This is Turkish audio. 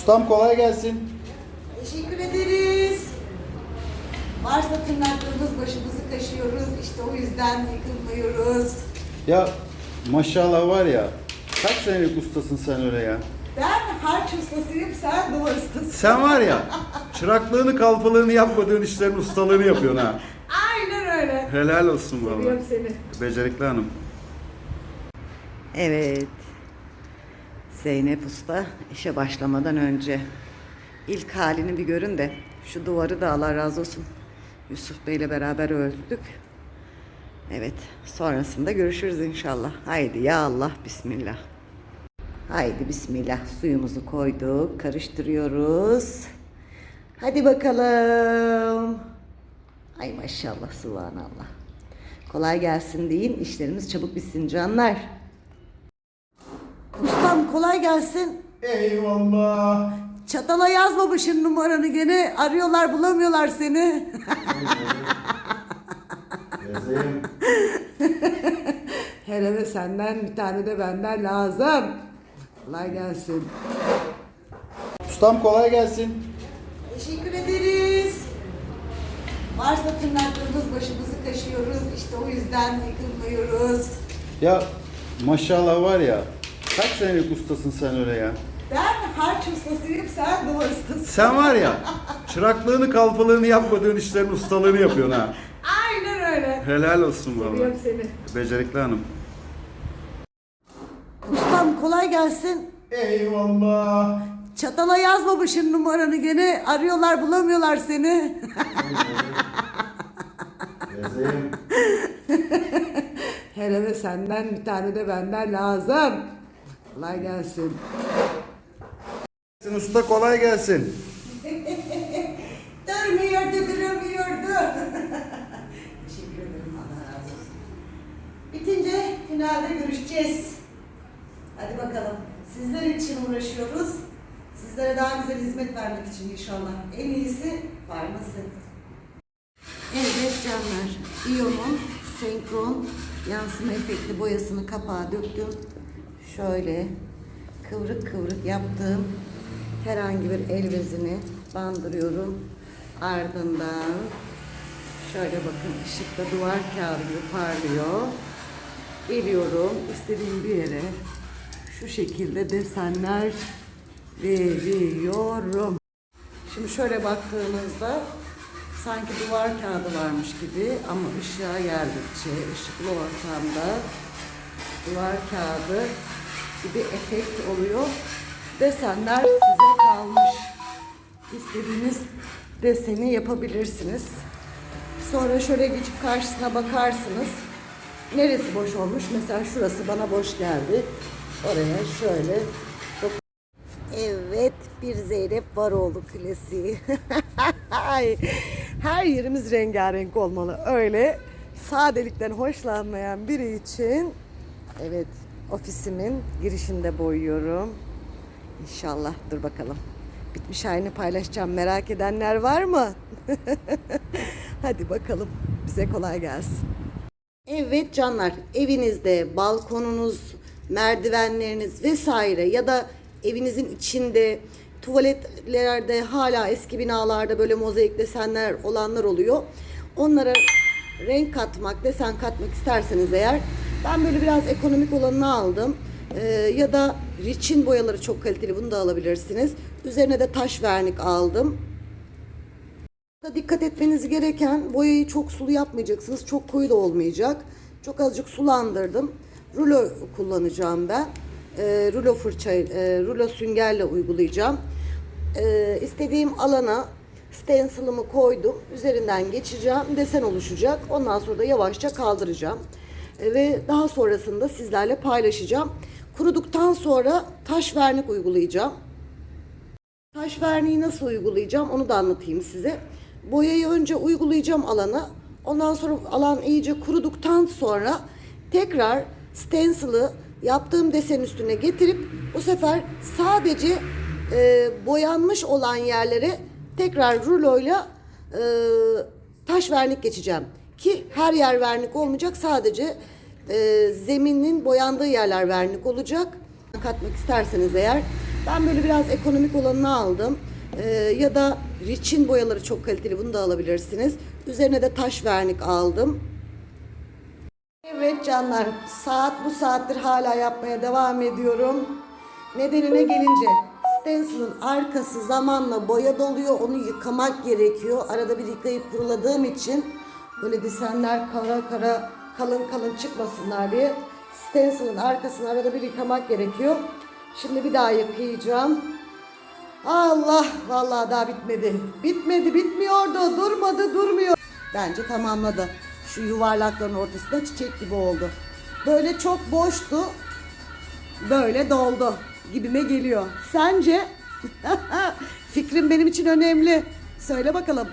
Ustam kolay gelsin. Teşekkür ederiz. Varsa tırnaklarımız başımızı kaşıyoruz. İşte o yüzden yıkılmıyoruz. Ya maşallah var ya. Kaç senelik ustasın sen öyle ya? Ben harç ustasıyım, sen duvar ustasısın. Sen var ya çıraklığını kalfalığını yapmadığın işlerin ustalığını yapıyorsun ha. Aynen öyle. Helal olsun valla. Seviyorum seni. Becerikli hanım. Evet. Zeynep Usta işe başlamadan önce ilk halini bir görün de şu duvarı da Allah razı olsun Yusuf Bey'le beraber öldük. Evet sonrasında görüşürüz inşallah. Haydi ya Allah bismillah. Haydi bismillah suyumuzu koyduk karıştırıyoruz. Hadi bakalım. Ay maşallah subhanallah. Kolay gelsin deyin işlerimiz çabuk bitsin canlar. Ustam kolay gelsin. Eyvallah. Çatala yazmamışsın numaranı gene. Arıyorlar bulamıyorlar seni. Yazayım. Her eve senden bir tane de benden lazım. Kolay gelsin. Ustam kolay gelsin. Teşekkür ederiz. Varsa tırnaklarımız başımızı kaşıyoruz. İşte o yüzden yıkılmıyoruz. Ya maşallah var ya. Kaç senelik ustasın sen öyle ya? Ben harç ustasıyım, sen duvar ustasısın. Sen var ya çıraklığını kalfalığını yapmadığın işlerin ustalığını yapıyorsun ha. Aynen öyle. Helal olsun valla. Seviyorum seni. Becerikli hanım. Ustam kolay gelsin. Eyvallah. Çatala yazmamışsın numaranı gene. Arıyorlar bulamıyorlar seni. Yazayım. Her eve senden bir tane de benden lazım. Kolay gelsin. Usta kolay gelsin. Durmuyordu, duramıyordu. Teşekkür ederim, Allah razı olsun. Bitince finalde görüşeceğiz. Hadi bakalım. Sizler için uğraşıyoruz. Sizlere daha güzel hizmet vermek için inşallah. En iyisi farması. Evet canlar, İyon'un senkron yansıma efekti boyasını kapağa döktüm. Şöyle kıvrık kıvrık yaptığım herhangi bir el bezini bandırıyorum. Ardından şöyle bakın ışıkta duvar kağıdı gibi parlıyor. Geliyorum istediğim bir yere şu şekilde desenler veriyorum. Şimdi şöyle baktığımızda sanki duvar kağıdı varmış gibi ama ışığa geldikçe ışıklı ortamda duvar kağıdı gibi efekt oluyor. Desenler size kalmış. İstediğiniz deseni yapabilirsiniz. Sonra şöyle geçip karşısına bakarsınız. Neresi boş olmuş? Mesela şurası bana boş geldi. Oraya şöyle Evet, bir Zeynep Varoğlu klasiği. Her yerimiz rengarenk olmalı. Öyle sadelikten hoşlanmayan biri için evet ofisimin girişinde boyuyorum. İnşallah dur bakalım. Bitmiş halini paylaşacağım. Merak edenler var mı? Hadi bakalım. Bize kolay gelsin. Evet canlar, evinizde balkonunuz, merdivenleriniz vesaire ya da evinizin içinde tuvaletlerde hala eski binalarda böyle mozaik desenler olanlar oluyor. Onlara renk katmak, desen katmak isterseniz eğer ben böyle biraz ekonomik olanını aldım. Ee, ya da Rich'in boyaları çok kaliteli bunu da alabilirsiniz. Üzerine de taş vernik aldım. Da dikkat etmeniz gereken boyayı çok sulu yapmayacaksınız. Çok koyu da olmayacak. Çok azıcık sulandırdım. Rulo kullanacağım ben. Ee, rulo fırça, e, rulo süngerle uygulayacağım. Ee, istediğim alana stencil'ımı koydum. Üzerinden geçeceğim. Desen oluşacak. Ondan sonra da yavaşça kaldıracağım. Ve daha sonrasında sizlerle paylaşacağım. Kuruduktan sonra taş vernik uygulayacağım. Taş verniği nasıl uygulayacağım onu da anlatayım size. Boyayı önce uygulayacağım alana. Ondan sonra alan iyice kuruduktan sonra tekrar stencil'ı yaptığım desen üstüne getirip bu sefer sadece e, boyanmış olan yerlere tekrar ruloyla e, taş vernik geçeceğim. Ki her yer vernik olmayacak sadece e, zeminin boyandığı yerler vernik olacak. Katmak isterseniz eğer Ben böyle biraz ekonomik olanını aldım. Ee, ya da Rich'in boyaları çok kaliteli bunu da alabilirsiniz. Üzerine de taş vernik aldım. Evet canlar saat bu saattir hala yapmaya devam ediyorum. Nedenine gelince stencil'ın arkası zamanla boya doluyor onu yıkamak gerekiyor. Arada bir yıkayıp kuruladığım için böyle desenler kara kara kalın kalın çıkmasınlar diye stencil'ın arkasını arada bir yıkamak gerekiyor. Şimdi bir daha yıkayacağım. Allah vallahi daha bitmedi. Bitmedi bitmiyordu durmadı durmuyor. Bence tamamladı. Şu yuvarlakların ortasında çiçek gibi oldu. Böyle çok boştu. Böyle doldu gibime geliyor. Sence? Fikrim benim için önemli. Söyle bakalım.